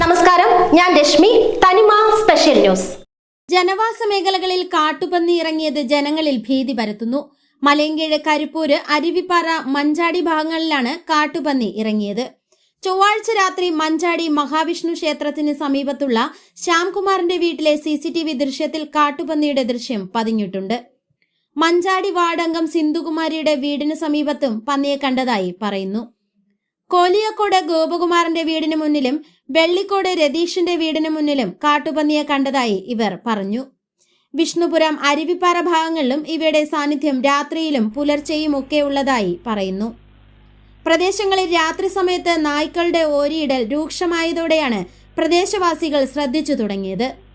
നമസ്കാരം ഞാൻ രശ്മി തനിമ സ്പെഷ്യൽ ന്യൂസ്. ജനവാസ മേഖലകളിൽ കാട്ടുപന്നി ഇറങ്ങിയത് ജനങ്ങളിൽ ഭീതി പരത്തുന്നു. മലയങ്കീഴ് കരിപ്പൂര് അരുവിപ്പാറ മഞ്ചാടി ഭാഗങ്ങളിലാണ് കാട്ടുപന്നി ഇറങ്ങിയത്. ചൊവ്വാഴ്ച രാത്രി മഞ്ചാടി മഹാവിഷ്ണു ക്ഷേത്രത്തിന് സമീപത്തുള്ള ശ്യാംകുമാറിന്റെ വീട്ടിലെ സി സി ടി വി ദൃശ്യത്തിൽ കാട്ടുപന്നിയുടെ ദൃശ്യം പതിഞ്ഞിട്ടുണ്ട്. മഞ്ചാടി വാർഡംഗം സിന്ധുകുമാരിയുടെ വീടിന് സമീപത്തും പന്നിയെ കണ്ടതായി പറയുന്നു. കോലിയക്കോട് ഗോപകുമാറിന്റെ വീടിന് മുന്നിലും വെള്ളിക്കോട് രതീഷിന്റെ വീടിന് മുന്നിലും കാട്ടുപന്നിയെ കണ്ടതായി ഇവർ പറഞ്ഞു. വിഷ്ണുപുരം അരുവിപ്പാറ ഭാഗങ്ങളിലും ഇവയുടെ സാന്നിധ്യം രാത്രിയിലും പുലർച്ചെയും ഒക്കെ ഉള്ളതായി പറയുന്നു. പ്രദേശങ്ങളിൽ രാത്രി സമയത്ത് നായ്ക്കളുടെ ഓരിയിടൽ രൂക്ഷമായതോടെയാണ് പ്രദേശവാസികൾ ശ്രദ്ധിച്ചു തുടങ്ങിയത്.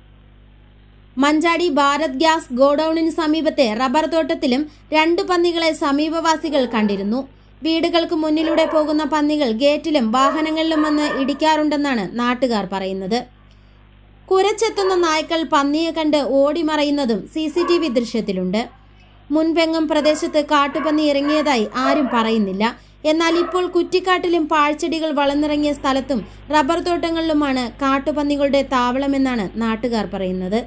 മഞ്ചാടി ഭാരത് ഗ്യാസ് ഗോഡൌണിന് സമീപത്തെ റബ്ബർ തോട്ടത്തിലും രണ്ടു പന്നികളെ സമീപവാസികൾ കണ്ടിരുന്നു. വീടുകൾക്ക് മുന്നിലൂടെ പോകുന്ന പന്നികൾ ഗേറ്റിലും വാഹനങ്ങളിലും വന്ന് ഇടിക്കാറുണ്ടെന്നാണ് നാട്ടുകാർ പറയുന്നത്. കുരച്ചെത്തുന്ന നായ്ക്കൾ പന്നിയെ കണ്ട് ഓടിമറയുന്നതും സി സി ടി വി ദൃശ്യത്തിലുണ്ട്. മുൻപെങ്ങും പ്രദേശത്ത് കാട്ടുപന്നി ഇറങ്ങിയതായി ആരും പറയുന്നില്ല. എന്നാൽ ഇപ്പോൾ കുറ്റിക്കാട്ടിലും പാഴ്ചെടികൾ വളർന്നിറങ്ങിയ സ്ഥലത്തും റബ്ബർ തോട്ടങ്ങളിലുമാണ് കാട്ടുപന്നികളുടെ താവളമെന്നാണ് നാട്ടുകാർ പറയുന്നത്.